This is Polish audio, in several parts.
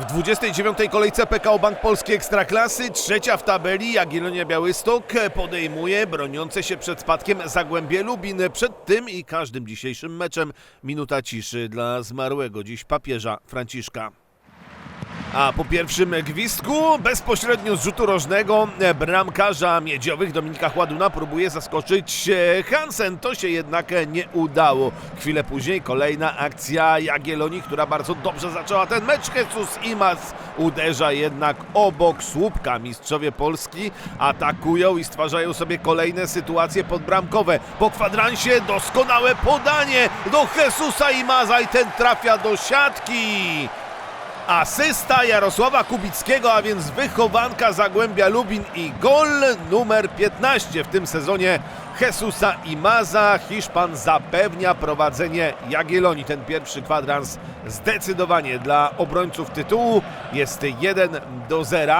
W 29. kolejce PKO Bank Polski Ekstraklasy, trzecia w tabeli, Jagiellonia Białystok podejmuje broniące się przed spadkiem Zagłębie Lubin. Przed tym i każdym dzisiejszym meczem minuta ciszy dla zmarłego dziś papieża Franciszka. A po pierwszym gwizdku, bezpośrednio z rzutu rożnego, e, bramkarza miedziowych Dominika Chładuna próbuje zaskoczyć e, Hansen. To się jednak nie udało. Chwilę później kolejna akcja Jagiellonii, która bardzo dobrze zaczęła ten mecz. Jesus Imas uderza jednak obok słupka. Mistrzowie Polski atakują i stwarzają sobie kolejne sytuacje podbramkowe. Po kwadransie doskonałe podanie do Jesusa Imaza i ten trafia do siatki. Asysta Jarosława Kubickiego, a więc wychowanka Zagłębia Lubin i gol numer 15 w tym sezonie Jesusa Imaza. Hiszpan zapewnia prowadzenie Jagiellonii. Ten pierwszy kwadrans zdecydowanie dla obrońców tytułu jest 1 do 0.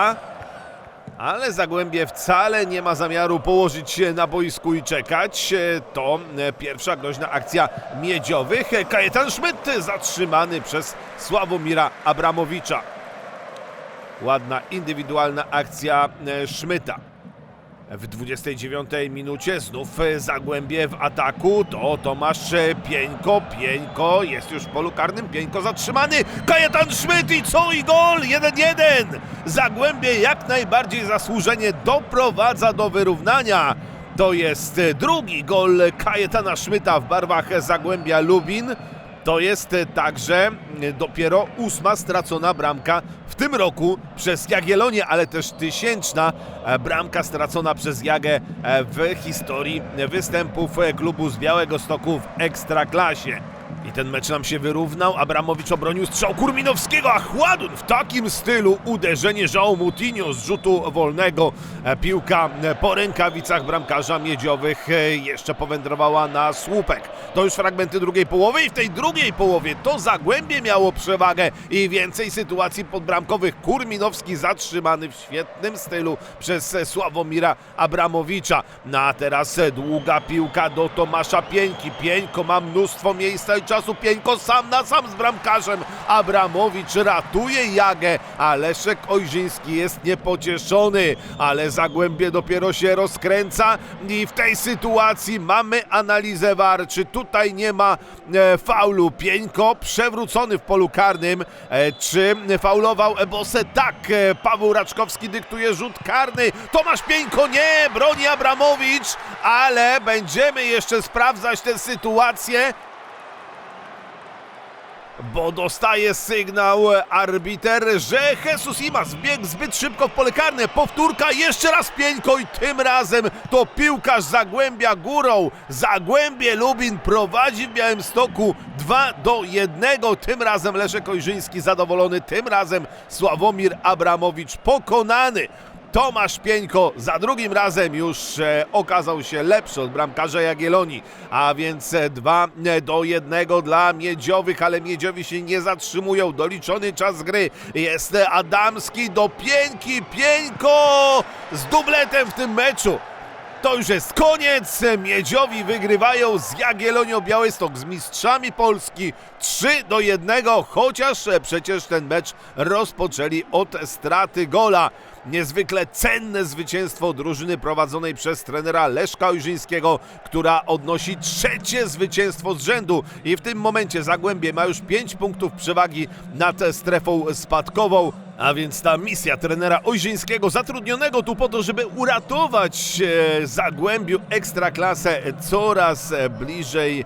Ale Zagłębie wcale nie ma zamiaru położyć się na boisku i czekać. E, To e, pierwsza groźna akcja miedziowych. E, Kajetan Szmyt zatrzymany przez Sławomira Abramowicza. Ładna indywidualna akcja Szmyta. W 29 minucie znów e, Zagłębie w ataku. To Tomasz e, Pieńko. Pieńko jest już w polu karnym. Pieńko zatrzymany. Kajetan Szmyt i co? I gol! 1-1! Zagłębie jak najbardziej zasłużenie doprowadza do wyrównania. To jest e, drugi gol Kajetana Szmyta w barwach Zagłębia Lubin. To jest e, także e, dopiero ósma stracona bramka w tym roku przez Jagiellonię, ale też tysięczna e, bramka stracona przez Jagę w historii występów klubu z Białego Stoku w Ekstraklasie. I ten mecz nam się wyrównał. Abramowicz obronił strzał Kurminowskiego, a Chładun w takim stylu uderzenie João Moutinho z rzutu wolnego. Piłka po rękawicach bramkarza miedziowych jeszcze powędrowała na słupek. To już fragmenty drugiej połowy i w tej drugiej połowie to Zagłębie miało przewagę i więcej sytuacji podbramkowych. Kurminowski zatrzymany w świetnym stylu przez Sławomira Abramowicza. No a teraz długa piłka do Tomasza Pieńki. Pieńko ma mnóstwo miejsca i czasu. Pieńko sam na sam z bramkarzem. Abramowicz ratuje Jagę, a Leszek Ojrzyński jest niepocieszony. Ale Zagłębie dopiero się rozkręca i w tej sytuacji mamy analizę VAR. Czy tutaj nie ma e, faulu? Pieńko przewrócony w polu karnym. E, czy faulował Ebosę? Tak. E, Paweł Raczkowski dyktuje rzut karny. Tomasz Pieńko nie, broni Abramowicz, ale będziemy jeszcze sprawdzać tę sytuację bo dostaje sygnał arbiter, że Jesus Imas biegł zbyt szybko w pole karne. Powtórka, jeszcze raz Pieńko i tym razem to piłkarz Zagłębia górą. Zagłębie Lubin prowadzi w Białymstoku 2 do 1. Tym razem Leszek Ojrzyński zadowolony, tym razem Sławomir Abramowicz pokonany. Tomasz Pieńko za drugim razem już e, okazał się lepszy od bramkarza Jagiellonii, a więc 2 do 1 dla Miedziowych, ale Miedziowi się nie zatrzymują. Doliczony czas gry jest Adamski do Pieńki. Pieńko z dubletem w tym meczu. To już jest koniec. Miedziowi wygrywają z Jagiellonią Białystok, z mistrzami Polski 3 do 1, chociaż przecież ten mecz rozpoczęli od straty gola. Niezwykle cenne zwycięstwo drużyny prowadzonej przez trenera Leszka Ojrzyńskiego, która odnosi trzecie zwycięstwo z rzędu i w tym momencie Zagłębie ma już 5 punktów przewagi nad strefą spadkową. A więc ta misja trenera Ojrzyńskiego, zatrudnionego tu po to, żeby uratować e, Zagłębiu Ekstraklasę coraz e, bliżej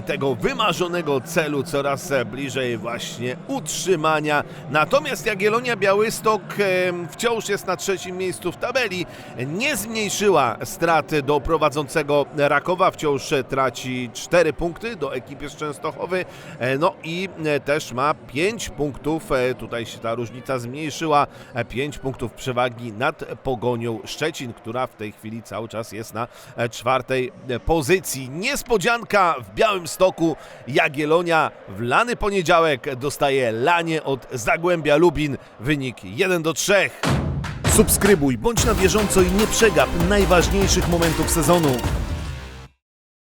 tego wymarzonego celu, coraz e, bliżej właśnie utrzymania. Natomiast Jagiellonia Białystok e, wciąż jest na trzecim miejscu w tabeli. Nie zmniejszyła straty do prowadzącego Rakowa, wciąż e, traci 4 punkty do ekipy z Częstochowy. E, No i e, też ma 5 punktów, e, tutaj się ta różnica zmniejszyła, 5 punktów przewagi nad Pogonią Szczecin, która w tej chwili cały czas jest na e, czwartej e, pozycji. Niespodzianka w Białym Stoku. Jagiellonia w lany poniedziałek dostaje lanie od Zagłębia Lubin. Wynik 1 do 3. Subskrybuj, bądź na bieżąco i nie przegap najważniejszych momentów sezonu.